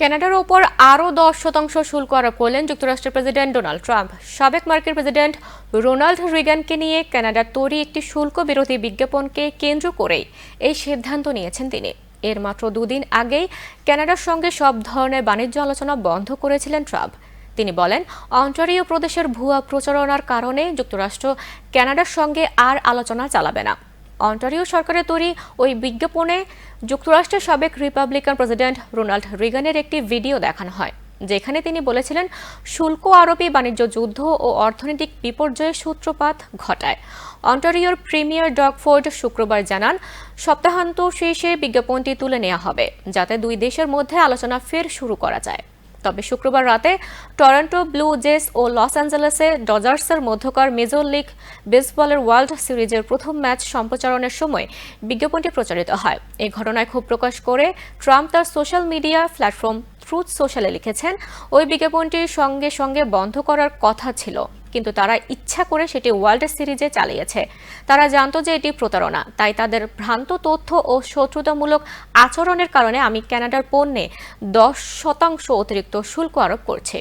কানাডার ওপর আরও দশ শতাংশ শুল্ক আরোপ করলেন যুক্তরাষ্ট্রের প্রেসিডেন্ট ডোনাল্ড ট্রাম্প। সাবেক মার্কিন প্রেসিডেন্ট রোনাল্ড রিগানকে নিয়ে কানাডার তৈরি একটি শুল্ক বিরোধী বিজ্ঞাপনকে কেন্দ্র করেই এই সিদ্ধান্ত নিয়েছেন তিনি। এর মাত্র দুদিন আগেই কানাডার সঙ্গে সব ধরনের বাণিজ্য আলোচনা বন্ধ করেছিলেন ট্রাম্প। তিনি বলেন, অন্টারিও প্রদেশের ভুয়া প্রচারণার কারণে যুক্তরাষ্ট্র কানাডার সঙ্গে আর আলোচনা চালাবে না। অন্টারিও সরকারের তৈরি ওই বিজ্ঞাপনে যুক্তরাষ্ট্রের সাবেক রিপাবলিকান প্রেসিডেন্ট রোনাল্ড রিগানের একটি ভিডিও দেখানো হয়, যেখানে তিনি বলেছিলেন, শুল্ক আরোপী বাণিজ্য যুদ্ধ ও অর্থনৈতিক বিপর্যয়ের সূত্রপাত ঘটায়। অন্টারিওর প্রিমিয়ার ডগফোর্ড শুক্রবার জানান সপ্তাহান্ত শেষে বিজ্ঞাপনটি তুলে নেওয়া হবে, যাতে দুই দেশের মধ্যে আলোচনা ফের শুরু করা যায়। তবে শুক্রবার রাতে টরন্টো ব্লু জেস ও লস অ্যাঞ্জেলেসে ডজার্সের মধ্যকার মেজর লিগ বেসবলের ওয়ার্ল্ড সিরিজের প্রথম ম্যাচ সম্প্রচারণের সময় বিজ্ঞাপনটি প্রচারিত হয়। এই ঘটনায় ক্ষোভ প্রকাশ করে ট্রাম্প তার সোশ্যাল মিডিয়া প্ল্যাটফর্ম ট্রুথ সোশ্যালে লিখেছেন, ওই বিজ্ঞাপনটির সঙ্গে সঙ্গে বন্ধ করার কথা ছিল। কিন্তু তারা ইচ্ছা করে সেটি ওয়ার্ল্ড সিরিজে চালিয়েছে। তারা জানতো যে এটি প্রতারণা। তাই তাদের ভ্রান্ত তথ্য ও শত্রুতামূলক আচরণের কারণে আমি ক্যানাডার পণ্যে দশ শতাংশ অতিরিক্ত শুল্ক আরোপ করছি।